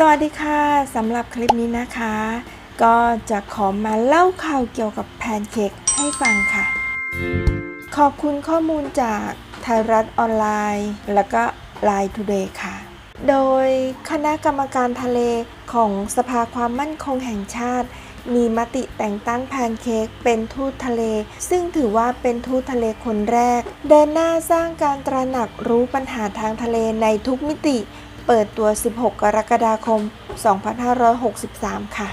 สวัสดีค่ะสำหรับคลิปนี้นะคะ ก็จะขอมาเล่าข่าวเกี่ยวกับแพนเค้กให้ฟังค่ะ ขอบคุณข้อมูลจากไทยรัฐออนไลน์ แล้วก็ Line Today ค่ะ โดยคณะกรรมการทะเลของสภาความมั่นคงแห่งชาติ มีมติแต่งตั้งแพนเค้กเป็นทูตทะเล ซึ่งถือว่าเป็นทูตทะเลคนแรก เดินหน้าสร้างการตระหนักรู้ปัญหาทางทะเลในทุกมิติ เปิดตัว 16 กรกฎาคม 2563 ค่ะ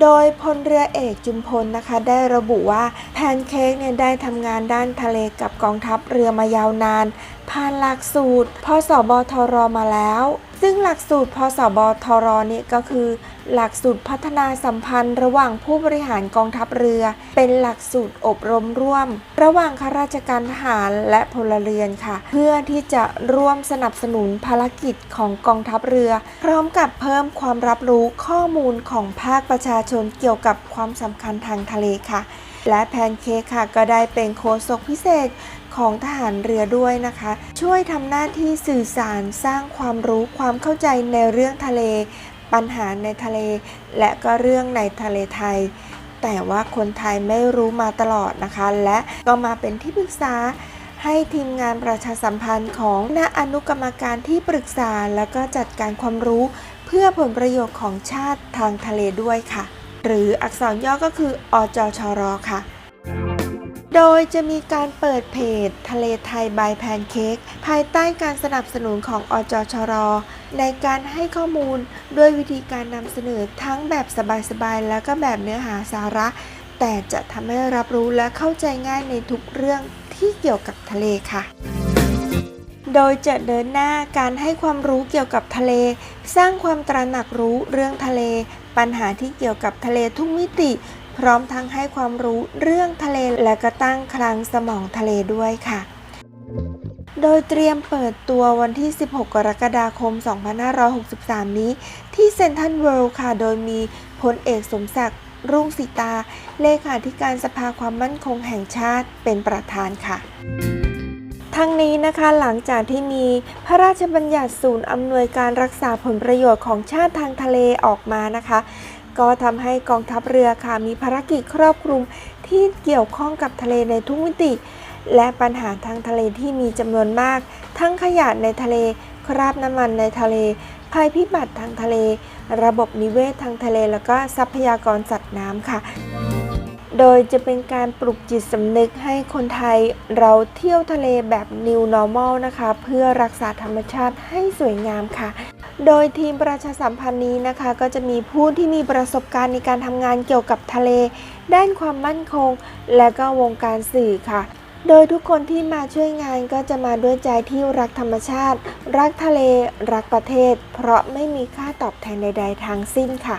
โดยพลเรือเอกจุมพลนะคะ ได้ระบุว่าแพนเค้กเนี่ยได้ทำงานด้านทะเลกับกองทัพเรือมายาวนาน ผ่านหลักสูตรพสบทรมาแล้ว ซึ่งหลักสูตรพสบทรนี่ก็คือ หลักสูตรพัฒนาสัมพันธ์ ระหว่างผู้บริหารกองทัพเรือ เป็นหลักสูตรอบรมร่วม ระหว่างข้าราชการทหารและพลเรือนค่ะ เพื่อที่จะร่วมสนับสนุนภารกิจของกองทัพเรือ พร้อมกับเพิ่มความรับรู้ข้อมูลของภาคประชาชนเกี่ยวกับความสำคัญทางทะเลค่ะ และแพนเค้กค่ะก็ได้เป็นโฆษกพิเศษของทหารเรือด้วยนะคะ ช่วยทำหน้าที่สื่อสารสร้างความรู้ความเข้าใจในเรื่องทะเล ปัญหาในทะเล และก็เรื่องในทะเลไทย แต่ว่าคนไทยไม่รู้มาตลอดนะคะ และก็มาเป็นที่ปรึกษาให้ทีมงานประชาสัมพันธ์ของคณอนุกรรมการที่ปรึกษา แล้วก็จัดการความรู้เพื่อผลประโยชน์ของชาติทางทะเลด้วยค่ะ หรืออักษรย่อก็คืออจชรค่ะ โดยจะมีการเปิดเพจ ทะเลไทยบายแพนเค้กภายใต้การสนับสนุนของอจชร ในการให้ข้อมูลด้วยวิธีการนำเสนอทั้งแบบสบายๆ แล้วก็แบบเนื้อหาสาระ แต่จะทำให้รับรู้และเข้าใจง่ายในทุกเรื่องที่เกี่ยวกับทะเลค่ะโดยจะเดินหน้าการให้ความรู้เกี่ยวกับทะเล สร้างความตระหนักรู้เรื่องทะเล ปัญหาที่เกี่ยวกับทะเลทุกมิติ พร้อมทั้งให้ความรู้เรื่องทะเลและก็ตั้งคลังสมองทะเลด้วยค่ะ โดยเตรียมเปิดตัววันที่ 16 กรกฎาคม 2563 นี้ ที่เซนทรัลเวิลด์ค่ะ โดยมีพลเอกสมศักดิ์รุ่งสีตา เลขาธิการสภาความมั่นคงแห่งชาติเป็นประธานค่ะ ทั้งนี้นะคะหลังจากที่มีพระราชบัญญัติศูนย์อำนวยการรักษาผลประโยชน์ของชาติทางทะเลออกมานะคะ ก็ทำให้กองทัพเรือค่ะมีภารกิจครอบคลุมที่เกี่ยวข้องกับทะเลในทุกมิติ และปัญหาทางทะเลที่มีจำนวนมาก ทั้งขยะในทะเล คราบน้ำมันในทะเล ภัยพิบัติทางทะเล ระบบนิเวศทางทะเล แล้วก็ทรัพยากรสัตว์น้ำค่ะ โดยจะเป็นการปลุกจิตสำนึกให้คนไทยเราเที่ยวทะเลแบบ New Normal นะคะ เพื่อรักษาธรรมชาติให้สวยงามค่ะ โดยทีมประชาสัมพันธ์นี้นะคะ ก็จะมีผู้ที่มีประสบการณ์ในการทำงานเกี่ยวกับทะเล ด้านความมั่นคง และก็วงการสื่อค่ะ โดยทุกคนที่มาช่วยงานก็จะมาด้วยใจที่รักธรรมชาติ รักทะเล รักประเทศ เพราะไม่มีค่าตอบแทนใด ๆ ทั้งสิ้นค่ะ